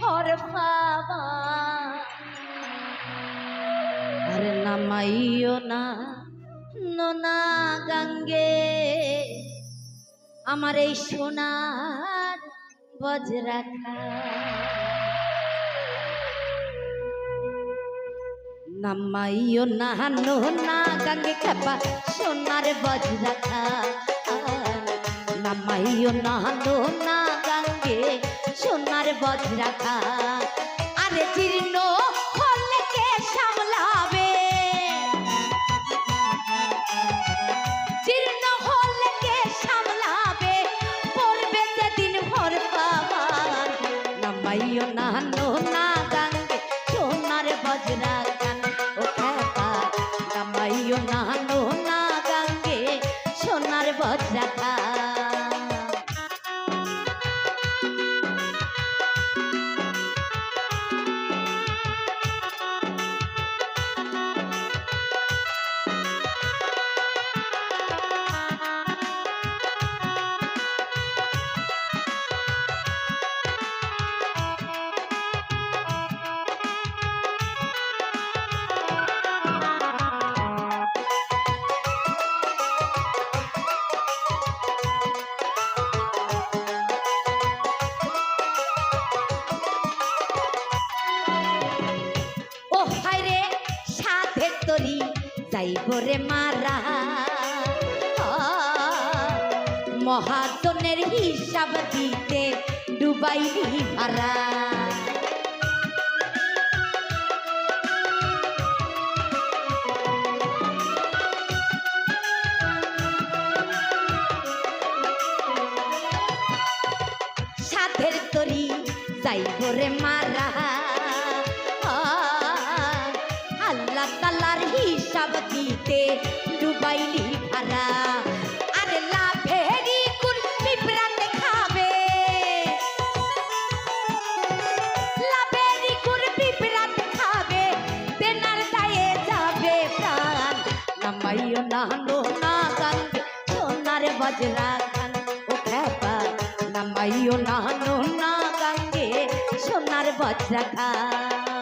হর পাবা আরে নামাইও না নোনা গঙ্গে। আমার এই সোনার বজরাখা নামাইও না নোনা গঙ্গে খেপা সোনার বজরাখা নামাইও না নোনা গঙ্গে সোনার বজরাখা আরে জীর্ণ যাইব রে মারা। আ, মহাজনের হিসাব দিতে ডুবাইলি ভাড়া। সাধের তরি যাইব রে মারা। হিসাব দিতে ডুবাইলি ভাড়া। আরে লাভেরি কুল পিঁপড়াতে খাবে লাভেরি কুল পিঁপড়াতে খাবে তেনার দায়ে যাবে প্রাণ। নামাইও না নো না গাঙ্গে সোনার বজরা গান ও খেপা নামাইও না নো না সোনার বজরা গান।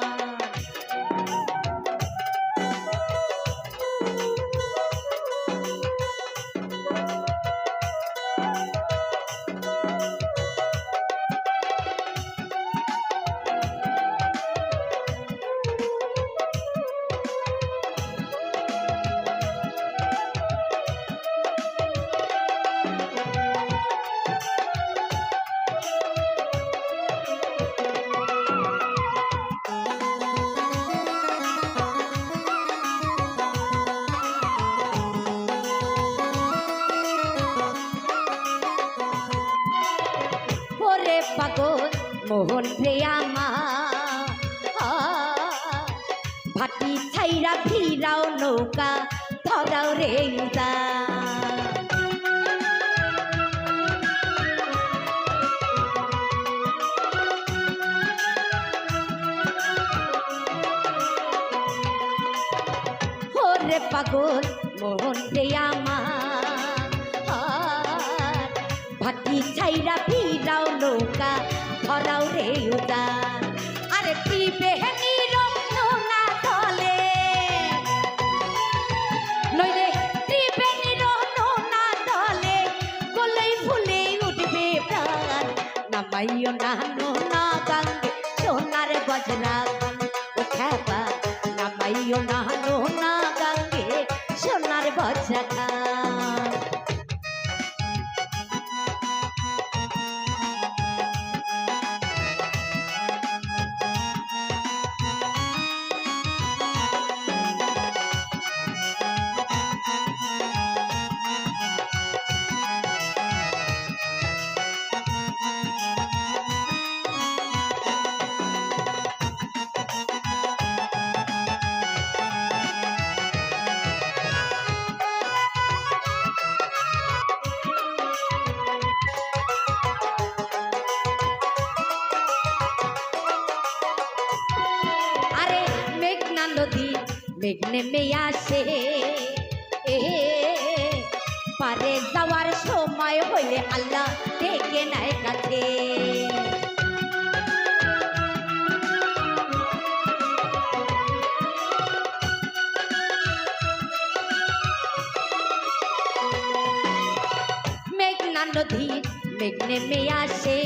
মোহন আমার। ভাটি ছাইরা ভিড়াও নৌকা ধরাও রে পাগল মোহন রে নামাইও না নোনা গাঙ্গে সোনার বজরা গান ও নামাইও না মেঘ নেমে আসে। পারে যাওয়ার সময় হইলে আল্লাহ ডেকে নাই কাছে। মেঘনা নদী মেঘ নেমে আসে।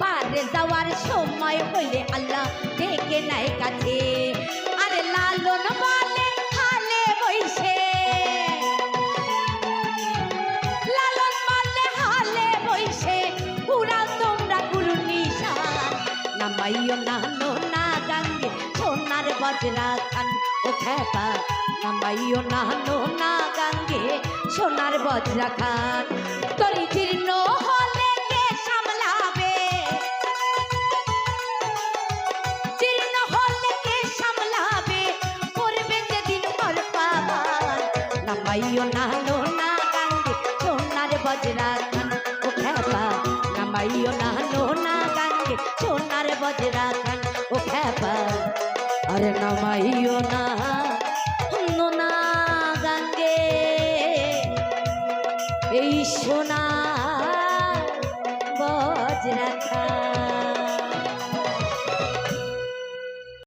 পারে যাওয়ার সময় হইলে আল্লাহ ডেকে নাই কাছে। আরে লালন বলে হালে বইসে লালন বলে হালে বইসে উড়াও তোমরা গুরু নিশান নামাইও না নো না গাঙ্গে, সোনার বজরা খান ও খেপা। নামাইও না নো না গাঙ্গে, সোনার বজরা খান। বজরা খান ও খেপা নামাইও না, নোনা গাঙ্গে সোনার বজরা খান ও খেপা। আরে নামাইও না।